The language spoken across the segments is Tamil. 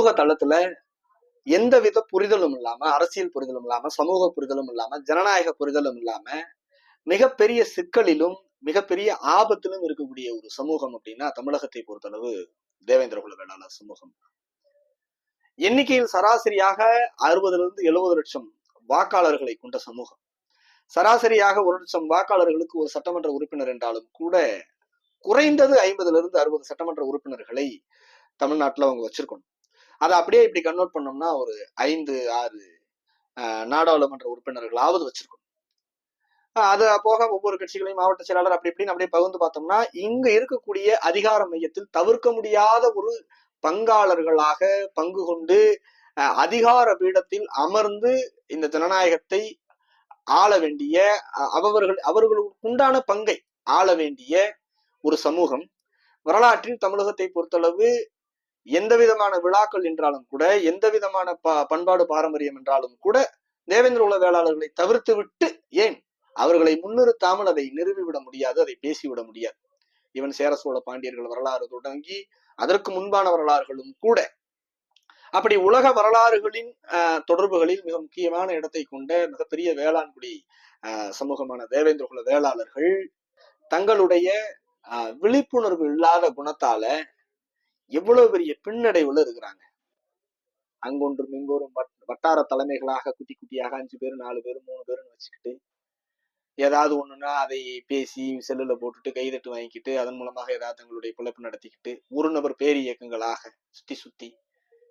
சமூக தளத்துல எந்தவித புரிதலும் இல்லாம அரசியல் புரிதலும் இல்லாம சமூக புரிதலும் இல்லாம ஜனநாயக புரிதலும் இல்லாம மிகப்பெரிய சிக்கலிலும் மிகப்பெரிய ஆபத்திலும் இருக்கக்கூடிய ஒரு சமூகம் அப்படின்னா தமிழகத்தை பொறுத்தளவு தேவேந்திர குல வேளாளர் சமூகம். எண்ணிக்கையில் சராசரியாக அறுபதுல இருந்து எழுபது லட்சம் வாக்காளர்களை கொண்ட சமூகம். சராசரியாக ஒரு லட்சம் வாக்காளர்களுக்கு ஒரு சட்டமன்ற உறுப்பினர் என்றாலும் கூட குறைந்தது ஐம்பதுல இருந்து அறுபது சட்டமன்ற உறுப்பினர்களை தமிழ்நாட்டுல அவங்க வச்சிருக்கணும். அதை அப்படியே இப்படி கன்வெர்ட் பண்ணோம்னா ஒரு ஐந்து ஆறு நாடாளுமன்ற உறுப்பினர்களாவது வச்சிருக்கணும். அது போக ஒவ்வொரு கட்சிகளையும் மாவட்ட செயலாளர் அப்படி இப்படின்னு அப்படியே பகிர்ந்து பார்த்தோம்னா இங்க இருக்கக்கூடிய அதிகார மையத்தில் தவிர்க்க முடியாத ஒரு பங்காளர்களாக பங்கு கொண்டு அதிகார பீடத்தில் அமர்ந்து இந்த ஜனநாயகத்தை ஆள வேண்டிய அவர்கள் அவர்களுக்கு உண்டான பங்கை ஆள வேண்டிய ஒரு சமூகம். வரலாற்றில் தமிழகத்தை பொறுத்தளவு எந்த விதமான விழாக்கள் என்றாலும் கூட எந்த விதமான ப பண்பாடு பாரம்பரியம் என்றாலும் கூட தேவேந்திர உல வேளாளர்களை தவிர்த்து விட்டு ஏன் அவர்களை முன்னிறுத்தாமல் அதை நிறுவிவிட முடியாது அதை பேசிவிட முடியாது? இவன் சேர சோழ பாண்டியர்கள் வரலாறு தொடங்கி அதற்கு முன்பான வரலாறுகளும் கூட அப்படி உலக வரலாறுகளின் ஆஹ், தொடர்புகளில் மிக முக்கியமான இடத்தை கொண்ட மிகப்பெரிய வேளாண்குடி ஆஹ், சமூகமான தேவேந்திர குல வேளாளர்கள் தங்களுடைய ஆஹ், விழிப்புணர்வு இல்லாத குணத்தால எவ்வளவு பெரிய பின்னடைவுல இருக்கிறாங்க. அங்கொன்றும் இங்கொரும் வட்- வட்டார தலைமைகளாக குட்டி குட்டியாக அஞ்சு பேர் நாலு பேர் மூணு பேர்னு வச்சுக்கிட்டு ஏதாவது ஒண்ணுன்னா அதை பேசி செல்லுல போட்டுட்டு கைதட்டு வாங்கிக்கிட்டு அதன் மூலமாக ஏதாவது தங்களுடைய பிழைப்பு நடத்திக்கிட்டு ஒரு நபர் பேர் இயக்கங்களாக சுத்தி சுத்தி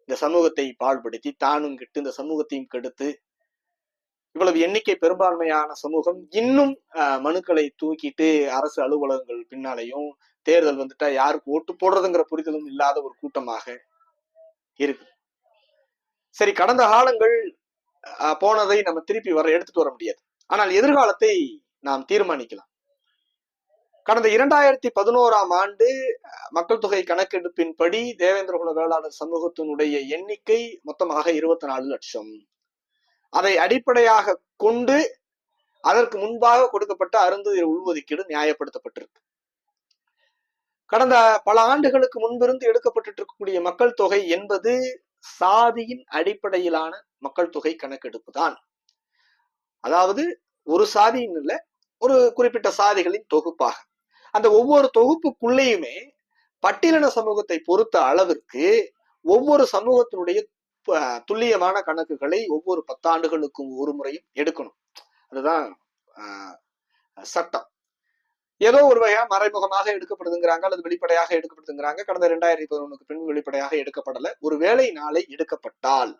இந்த சமூகத்தை பாழ்படுத்தி தானும் கெட்டு இந்த சமூகத்தையும் கெடுத்து இவ்வளவு எண்ணிக்கை பெரும்பான்மையான சமூகம் இன்னும் ஆஹ், மனுக்களை தூக்கிட்டு அரசு அலுவலகங்கள் பின்னாலையும் தேர்தல் வந்துட்டா யாருக்கு ஓட்டு போடுறதுங்கிற புரிதலும் இல்லாத ஒரு கூட்டமாக இருக்கு. சரி கடந்த காலங்கள் ஆஹ், போனதை நம்ம திருப்பி வர எடுத்துட்டு வர முடியாது. ஆனால் எதிர்காலத்தை நாம் தீர்மானிக்கலாம். கடந்த இரண்டாயிரத்தி பதினோராம் ஆண்டு அஹ், மக்கள் தொகை கணக்கெடுப்பின்படி தேவேந்திர குல வேளாளர் சமூகத்தினுடைய எண்ணிக்கை மொத்தமாக இருபத்தி நாலு லட்சம். அதை அடிப்படையாக கொண்டு அதற்கு முன்பாக கொடுக்கப்பட்ட அருந்து உள்ஒதுக்கீடு நியாயப்படுத்தப்பட்டிருக்கு. கடந்த பல ஆண்டுகளுக்கு முன்பிருந்து எடுக்கப்பட்டு இருக்கக்கூடிய மக்கள் தொகை என்பது சாதியின் அடிப்படையிலான மக்கள் தொகை கணக்கெடுப்பு தான். அதாவது ஒரு சாதியின் இல்லை ஒரு குறிப்பிட்ட சாதிகளின் தொகுப்பாக. அந்த ஒவ்வொரு தொகுப்புக்குள்ளேயுமே பட்டியலின சமூகத்தை பொறுத்த அளவிற்கு ஒவ்வொரு சமூகத்தினுடைய துல்லியமான கணக்குகளை ஒவ்வொரு பத்தாண்டுகளுக்கும் ஒரு முறையும் எடுக்கணும். அதுதான் சட்டம். ஏதோ ஒரு வகையா மறைமுகமாக எடுக்கப்படுதுங்கிறாங்க அல்லது வெளிப்படையாக எடுக்கப்படுதுங்கிறாங்க. கடந்த இரண்டாயிரத்தி பதினொன்னுக்கு பின் வெளிப்படையாக எடுக்கப்படல. ஒருவேளை நாளை எடுக்கப்பட்டால்.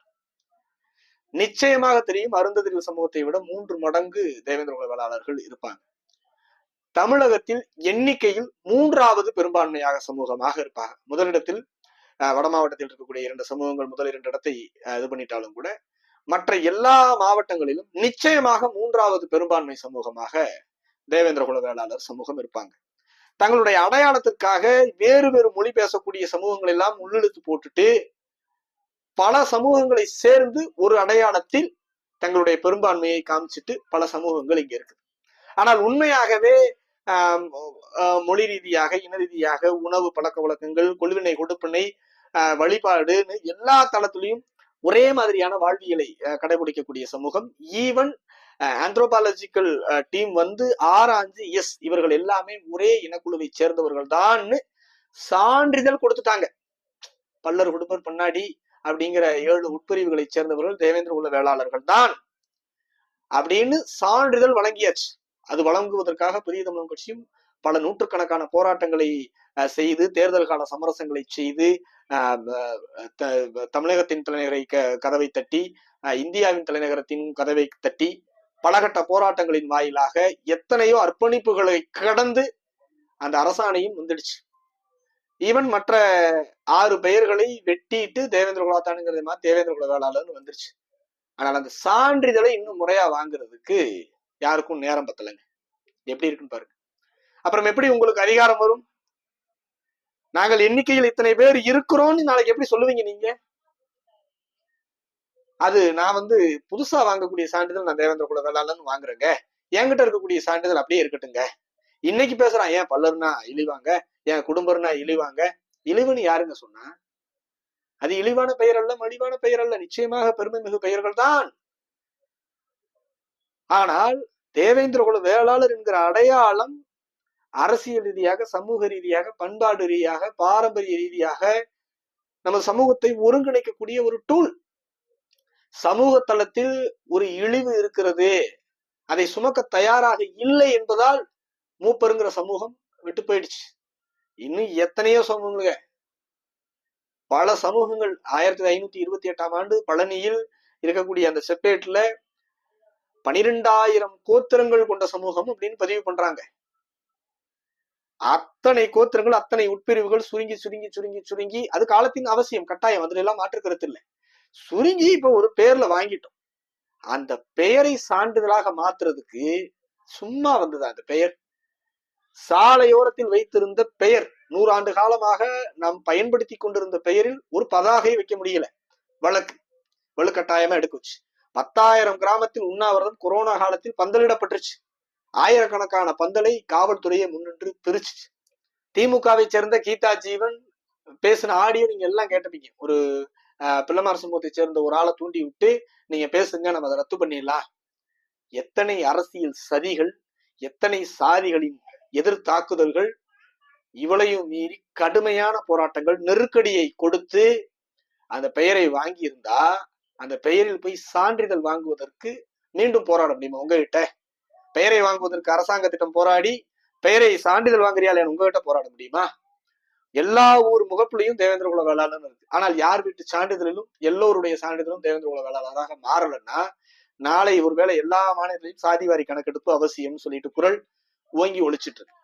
நிச்சயமாக தெரியும் அருந்ததிரிவு சமூகத்தை விட மூன்று மடங்கு தேவேந்திர குல வேளாளர்கள் இருப்பாங்க. தமிழகத்தில் எண்ணிக்கையில் மூன்றாவது பெரும்பான்மையாக சமூகமாக இருப்பாங்க. முதலிடத்தில் அஹ், வட மாவட்டத்தில் இருக்கக்கூடிய இரண்டு சமூகங்கள் முதல் இரண்டு இடத்தை அஹ், இது பண்ணிட்டாலும் கூட மற்ற எல்லா மாவட்டங்களிலும் நிச்சயமாக மூன்றாவது பெரும்பான்மை சமூகமாக தேவேந்திர குல வேளாளர் சமூகம் இருப்பாங்க. தங்களுடைய அடையாளத்திற்காக வேறு வேறு மொழி பேசக்கூடிய சமூகங்கள் எல்லாம் உள்ளிழுத்து போட்டுட்டு பல சமூகங்களை சேர்ந்து ஒரு அடையாளத்தில் தங்களுடைய பெரும்பான்மையை காமிச்சிட்டு பல சமூகங்கள் இங்க இருக்கு. ஆனால் உண்மையாகவே ஆஹ், மொழி ரீதியாக இன ரீதியாக உணவு பழக்க வழக்கங்கள் கொள்வினை கொடுப்பினை ஆஹ், வழிபாடுன்னு எல்லா தளத்திலையும் ஒரே மாதிரியான வாழ்வியலை கடைபிடிக்கக்கூடிய சமூகம் ஈவன் ஆந்த்ரோபாலஜிக்கல் டீம் வந்து ஆராய்ஞ்சு எஸ் இவர்கள் எல்லாமே ஒரே இனக்குழுவை சேர்ந்தவர்கள் தான் சான்றிதழ் கொடுத்துட்டாங்க. பல்லர் குடும்பர் பண்ணாடி அப்படிங்கிற ஏழு உட்பிரிவுகளை சேர்ந்தவர்கள் தேவேந்திர குல வேளாளர்கள் தான் அப்படின்னு சான்றிதழ் வழங்கியாச்சு. அது வழங்குவதற்காக பெரிய தமிழகம் கட்சியும் பல நூற்றுக்கணக்கான போராட்டங்களை செய்து தேர்தல் கால சமரசங்களை செய்து த- தமிழகத்தின் தலைநகரை க- கதவை தட்டி இந்தியாவின் தலைநகரத்தின் கதவை தட்டி பலகட்ட போராட்டங்களின் வாயிலாக எத்தனையோ அர்ப்பணிப்புகளை கடந்து அந்த அரசாணையும் வந்துடுச்சு. ஈவன் மற்ற ஆறு பெயர்களை வெட்டிட்டு தேவேந்திர குலத்தானுங்கிறது மாதிரி தேவேந்திர குலவேளாளர்னு வந்துருச்சு ஆனால் அந்த சான்றிதழை இன்னும் முறையா வாங்குறதுக்கு யாருக்கும் நேரம் பத்தலைங்க. எப்படி இருக்குன்னு பாருங்க. அப்புறம் எப்படி உங்களுக்கு அதிகாரம் வரும்? நாங்கள் எண்ணிக்கையில் இத்தனை பேர் இருக்கிறோம்னு நாளைக்கு எப்படி சொல்லுவீங்க நீங்க? அது நான் வந்து புதுசா வாங்கக்கூடிய சான்றிதழ் நான் தேவேந்திர குல வேளாளர்னு வாங்குறேங்க. என்கிட்ட இருக்கக்கூடிய சான்றிதழ் அப்படியே இருக்கட்டுங்க. இன்னைக்கு பேசுறான் ஏன் பல்லர்னா இழிவாங்க என் குடும்பம்னா இழிவாங்க? இழிவுன்னு யாருங்க சொன்னா? அது இழிவான பெயர் அல்ல மலிவான பெயர் அல்ல நிச்சயமாக பெருமை மிகு பெயர்கள் தான். ஆனால் தேவேந்திர குல வேளாளர் என்கிற அடையாளம் அரசியல் ரீதியாக சமூக ரீதியாக பண்பாடு ரீதியாக பாரம்பரிய ரீதியாக நம்ம சமூகத்தை ஒருங்கிணைக்கக்கூடிய ஒரு டூல் சமூக தளத்தில் ஒரு இழிவு இருக்கிறது. அதை சுமக்க தயாராக இல்லை என்பதால் மூப்பருங்கிற சமூகம் விட்டு போயிடுச்சு. இன்னும் எத்தனையோ சமூகங்க. பல சமூகங்கள் ஆயிரத்தி ஐநூத்தி இருபத்தி எட்டாம் ஆண்டு பழனியில் இருக்கக்கூடிய அந்த செப்பேட்ல பனிரெண்டாயிரம் கோத்திரங்கள் கொண்ட சமூகம் அப்படின்னு பதிவு பண்றாங்க. அத்தனை கோத்திரங்கள் அத்தனை உட்பிரிவுகள் சுருங்கி சுருங்கி சுருங்கி சுருங்கி அது காலத்தின் அவசியம். கட்டாயம். அதுல எல்லாம் மாற்று கருத்து இல்லை. சுருங்கி இப்ப ஒரு பேர்ல வாங்கிட்டோம். அந்த பெயரை சான்றிதழாக மாத்துறதுக்கு சும்மா வந்தது அந்த பெயர்? சாலையோரத்தில் வைத்திருந்த பெயர். நூறாண்டு காலமாக நாம் பயன்படுத்தி கொண்டிருந்த பெயரில் ஒரு பதாகை வைக்க முடியல. வழக்கு. வலுக்கட்டாயமா எடுக்குச்சு. பத்தாயிரம் கிராமத்தில் உண்ணாவிரதம் கொரோனா காலத்தில் பந்தலிடப்பட்டுருச்சு. ஆயிரக்கணக்கான பந்தலை காவல்துறையை முன்னின்று பிரிச்சு திமுகவை சேர்ந்த கீதா ஜீவன் பேசின ஆடியோ நீங்க எல்லாம் கேட்டிருப்பீங்க. ஒரு பிள்ளமார் சமூகத்தை சேர்ந்த ஒரு ஆளை தூண்டி விட்டு நீங்க பேசுங்க நம்ம அதை ரத்து பண்ணிடலாம். எத்தனை அரசியல் சதிகள் எத்தனை சாதிகளின் எதிர் தாக்குதல்கள் இவளையும் மீறி கடுமையான போராட்டங்கள் நெருக்கடியை கொடுத்து அந்த பெயரை வாங்கி இருந்தா அந்த பெயரில் போய் சான்றிதழ் வாங்குவதற்கு மீண்டும் போராட முடியுமா உங்ககிட்ட? பெயரை வாங்குவதற்கு அரசாங்க திட்டம் போராடி பெயரை சான்றிதழ் வாங்குறியால் உங்ககிட்ட போராட முடியுமா? எல்லா ஊர் முகப்புலையும் தேவேந்திர குல வேளாளன் இருக்கு. ஆனால் யார் வீட்டு சான்றிதழிலும் எல்லோருடைய சான்றிதழும் தேவேந்திர குல வேளாளராக மாறலன்னா நாளை ஒருவேளை எல்லா மாநிலத்திலையும் சாதிவாரி கணக்கெடுப்பு அவசியம் சொல்லிட்டு குரல் ஓங்கி ஒழிச்சிட்டு இருக்கு.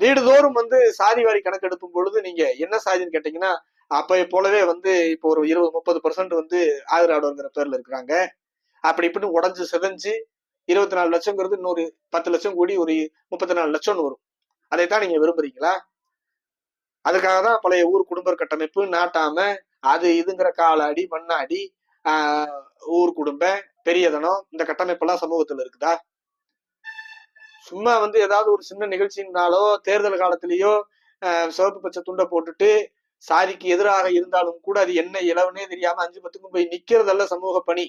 வீடுதோறும் வந்து சாதிவாரி கணக்கெடுப்பும் பொழுது நீங்க என்ன சாதின்னு கேட்டீங்கன்னா அப்ப போலவே வந்து இப்போ ஒரு இருபது முப்பது பர்சன்ட் வந்து ஆதரவாடுங்கிற பேர்ல இருக்கிறாங்க. அப்படி இப்படின்னு உடஞ்சு செதஞ்சு இருபத்தி நாலு லட்சங்கிறது இன்னொரு பத்து லட்சம் கூடி ஒரு முப்பத்தி நாலு லட்சம்னு வரும். அதைத்தான் நீங்க விரும்புறீங்களா? அதுக்காக தான் பழைய ஊர் குடும்ப கட்டமைப்பு நாட்டாம அது இதுங்கிற கால அடி மண்ணாடி ஆஹ் ஊர் குடும்ப பெரியதனம் இந்த கட்டமைப்பெல்லாம் சமூகத்துல இருக்குதா? சும்மா வந்து ஏதாவது ஒரு சின்ன நிகழ்ச்சினாலோ தேர்தல் காலத்திலேயோ சிவப்பு பச்சை துண்டை போட்டுட்டு சாதிக்கு எதிராக இருந்தாலும் கூட அது என்ன இளவுனே தெரியாம அஞ்சு பத்துக்கும் போய் நிக்கிறதல்ல சமூக பணி.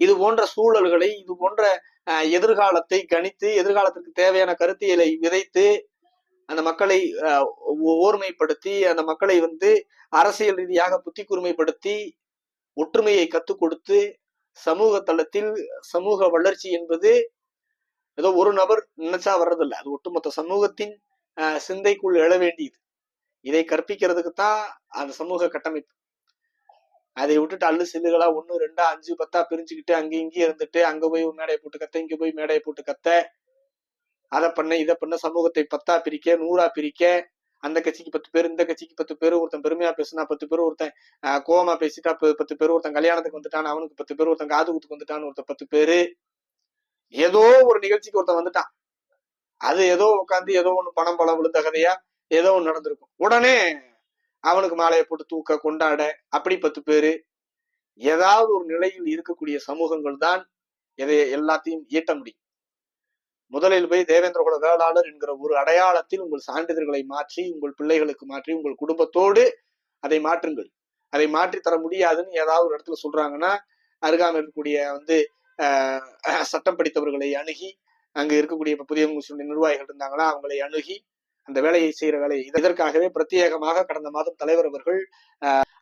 இது போன்ற சூழல்களை இது போன்ற எதிர்காலத்தை கணித்து எதிர்காலத்திற்கு தேவையான கருத்தியலை விதைத்து அந்த மக்களை ஓர்மைப்படுத்தி அந்த மக்களை வந்து அரசியல் ரீதியாக புத்தி கூர்மைப்படுத்தி ஒற்றுமையை கத்துக் கொடுத்து சமூக தளத்தில் சமூக வளர்ச்சி என்பது ஏதோ ஒரு நபர் நினைச்சா வர்றதில்ல. அது ஒட்டுமொத்த சமூகத்தின் சிந்தைக்குள் எழ வேண்டியது. இதை கற்பிக்கிறதுக்கு தான் அந்த சமூக கட்டமைப்பு. அதை விட்டுட்டு அல்லு சில்லுகளா ஒன்னு ரெண்டா அஞ்சு பத்தா பிரிஞ்சுக்கிட்டு அங்கே இங்கேயே இருந்துட்டு அங்க போய் மேடையை போட்டு கத்த இங்க போய் மேடையை போட்டு கத்த அதை பண்ண இதை பண்ண சமூகத்தை பத்தா பிரிக்க நூறா பிரிக்க. அந்த கட்சிக்கு பத்து பேர் இந்த கட்சிக்கு பத்து பேர் ஒருத்தன் பெருமையா பேசினா பத்து பேர் ஒருத்தன் கோவமா பேசிட்டா பத்து பேர் ஒருத்தன் கல்யாணத்துக்கு வந்துட்டான் அவனுக்கு பத்து பேர் ஒருத்தன் காது குத்துக்கு வந்துட்டான் ஒருத்தன் பத்து பேரு. ஏதோ ஒரு நிகழ்ச்சிக்கு ஒருத்தன் வந்துட்டான். அது ஏதோ உட்காந்து ஏதோ ஒண்ணு பணம் பலம் விழுந்த கதையா ஏதோ ஒண்ணு நடந்திருக்கும். உடனே அவனுக்கு மாலையை போட்டு தூக்க கொண்டாட அப்படி பத்து பேரு. ஏதாவது ஒரு நிலையில் இருக்கக்கூடிய சமூகங்கள் தான் எதை எல்லாத்தையும் ஈட்ட முடியும். முதலில் போய் தேவேந்திர குல வேளாளர் என்கிற ஒரு அடையாளத்தில் உங்கள் சான்றிதழ்களை மாற்றி உங்கள் பிள்ளைகளுக்கு மாற்றி உங்கள் குடும்பத்தோடு அதை மாற்றுங்கள். அதை மாற்றி தர முடியாதுன்னு ஏதாவது ஒரு இடத்துல சொல்றாங்கன்னா அருகாமல் இருக்கக்கூடிய வந்து சட்டம் படித்தவர்களை அணுகி அங்கு இருக்கக்கூடிய புதிய நிர்வாகிகள் இருந்தாங்கன்னா அவங்களை அணுகி அந்த வேலையை செய்யற வேலையை இதற்காகவே பிரத்யேகமாக கடந்த மாதம் தலைவர் அவர்கள்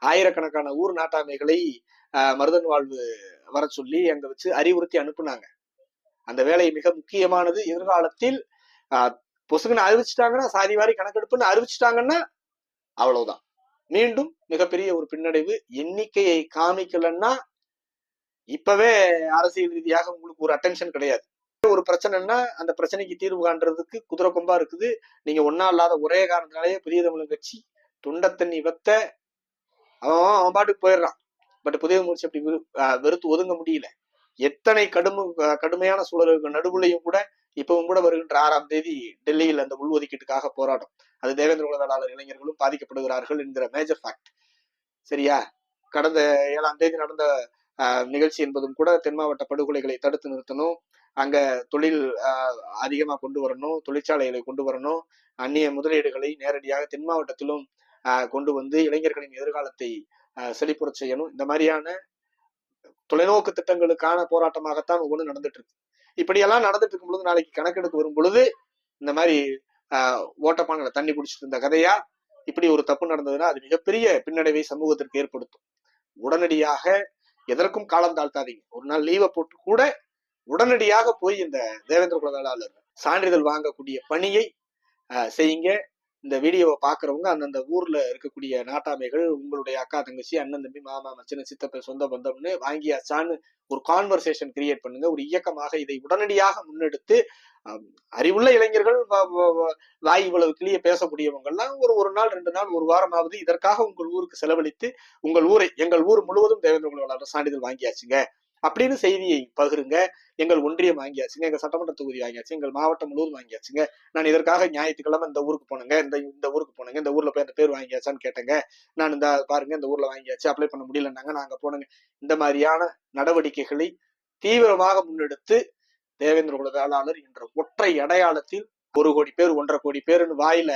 ஆயிரக்கணக்கான ஊர் நாட்டாமைகளை மருதன் வாழ்வு வர சொல்லி அங்க வச்சு அறிவுறுத்தி அனுப்புனாங்க. அந்த வேலை மிக முக்கியமானது எதிர்காலத்தில் பொசுகுன்னு அறிவிச்சிட்டாங்கன்னா சாதி வாரி கணக்கெடுப்புன்னு அறிவிச்சிட்டாங்கன்னா அவ்வளவுதான். மீண்டும் மிகப்பெரிய ஒரு பின்னடைவு எண்ணிக்கையை காமிக்கலன்னா இப்பவே அரசியல் ரீதியாக உங்களுக்கு ஒரு அட்டென்ஷன் கிடையாது. ஒரு பிரச்சனைன்னா அந்த பிரச்சனைக்கு தீர்வு காண்றதுக்கு குதிரை கொம்பா இருக்குது. நீங்க ஒன்னா இல்லாத ஒரே காரணத்தினாலேயே புதிய தமிழ் கட்சி துண்டத்தண்ணி வத்த அவன் அவன் பாட்டுக்கு போயிடுறான். பட் புதிய முயற்சி அப்படி வெறுத்து ஒதுங்க முடியல. எத்தனை கடும் கடுமையான சூழலுக்கு நடுவுலையும் கூட இப்பவும் கூட வருகின்ற ஆறாம் தேதி டெல்லியில் அந்த உள்ஒதுக்கீட்டுக்காக போராடும் அது தேவேந்திர குல இளைஞர்களும் பாதிக்கப்படுகிறார்கள் என்கிற மேஜர் ஃபேக்ட் சரியா? கடந்த ஏழாம் தேதி நடந்த நிகழ்ச்சி என்பதும் கூட தென் மாவட்ட படுகொலைகளை தடுத்து நிறுத்தணும். அங்க தொழில் அதிகமாக கொண்டு வரணும். தொழிற்சாலைகளை கொண்டு வரணும். அந்நிய முதலீடுகளை நேரடியாக தென் மாவட்டத்திலும் கொண்டு வந்து இளைஞர்களின் எதிர்காலத்தை அஹ், செழிப்புறச் செய்யணும். இந்த மாதிரியான தொலைநோக்கு திட்டங்களுக்கான போராட்டமாகத்தான் ஒவ்வொன்றும் நடந்துட்டு இருக்கு இப்படியெல்லாம் நடந்துட்டு இருக்கும் பொழுது நாளைக்கு கணக்கெடுப்பு வரும் பொழுது இந்த மாதிரி ஆஹ், ஓட்டப்பான தண்ணி பிடிச்சிட்டு இருந்த கதையா இப்படி ஒரு தப்பு நடந்ததுன்னா அது மிகப்பெரிய பின்னடைவை சமூகத்திற்கு ஏற்படுத்தும். உடனடியாக எதற்கும் காலம் தாழ்த்தாதீங்க. ஒரு நாள் லீவை போட்டு கூட உடனடியாக போய் இந்த தேவேந்திர குல சான்றிதழ் வாங்கக்கூடிய பணியை செய்யுங்க. இந்த வீடியோவை பார்க்குறவங்க அந்தந்த ஊர்ல இருக்கக்கூடிய நாட்டாமைகள் உங்களுடைய அக்கா தங்கச்சி அண்ணன் தம்பி மாமா மச்சின சித்தப்ப சொந்த பந்தம்னு வாங்கியாச்சான்னு ஒரு கான்வர்சேஷன் கிரியேட் பண்ணுங்க. ஒரு இயக்கமாக இதை உடனடியாக முன்னெடுத்து அறிவுள்ள இளைஞர்கள் வாய் இவ்வளவு கிளிய பேசக்கூடியவங்க எல்லாம் ஒரு ஒரு நாள் ரெண்டு நாள் ஒரு வாரமாவது இதற்காக உங்கள் ஊருக்கு செலவழித்து உங்கள் ஊரை எங்கள் ஊர் முழுவதும் தேவேந்திர குல சான்றிதழ் வாங்கியாச்சுங்க. அப்படின்னு செய்தியை பகிருங்க. எங்கள் ஒன்றியம் வாங்கியாச்சுங்க எங்கள் சட்டமன்ற தொகுதி வாங்கியாச்சு எங்கள் மாவட்டம் முழுவதும் வாங்கியாச்சுங்க. நான் இதற்காக ஞாயிற்றுக்கிழமை இந்த ஊருக்கு போனேங்க. இந்த இந்த ஊருக்கு போனேங்க. இந்த ஊரில் போய் அந்த பேர் வாங்கியாச்சான்னு கேட்டேங்க. நான் இந்த பாருங்க இந்த ஊரில் வாங்கியாச்சு அப்ளை பண்ண முடியலன்னாங்க. நாங்கள் போனேங்க. இந்த மாதிரியான நடவடிக்கைகளை தீவிரமாக முன்னெடுத்து தேவேந்திர குல வேளாளர் என்ற ஒற்றை அடையாளத்தில் ஒரு கோடி பேர் ஒன்றரை கோடி பேருன்னு வாயில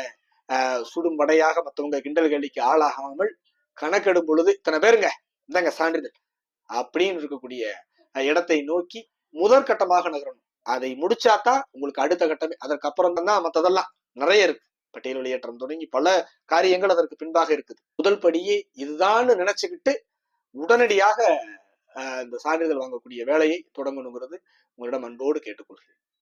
சுடும் வடையாக மற்றவங்க கிண்டல் கேள்விக்கு ஆளாகாமல் கணக்கெடும் பொழுது இத்தனை பேருங்க. இந்தாங்க சான்றிதழ். அப்படின்னு இருக்கக்கூடிய இடத்தை நோக்கி முதற்கட்டமாக நகரணும். அதை முடிச்சாதான் உங்களுக்கு அடுத்த கட்டமே அதற்கப்புறம் தான் மத்ததெல்லாம் நிறைய இருக்கு. பட்டியல் வெளியேற்றம் தொடங்கி பல காரியங்கள் அதற்கு பின்பாக இருக்குது. முதல் படியே இதுதான்னு நினைச்சுக்கிட்டு உடனடியாக ஆஹ், இந்த சான்றிதழ் வாங்கக்கூடிய வேலையை தொடங்கணுங்கிறது உங்களிடம் அன்போடு கேட்டுக்கொள்கிறேன்.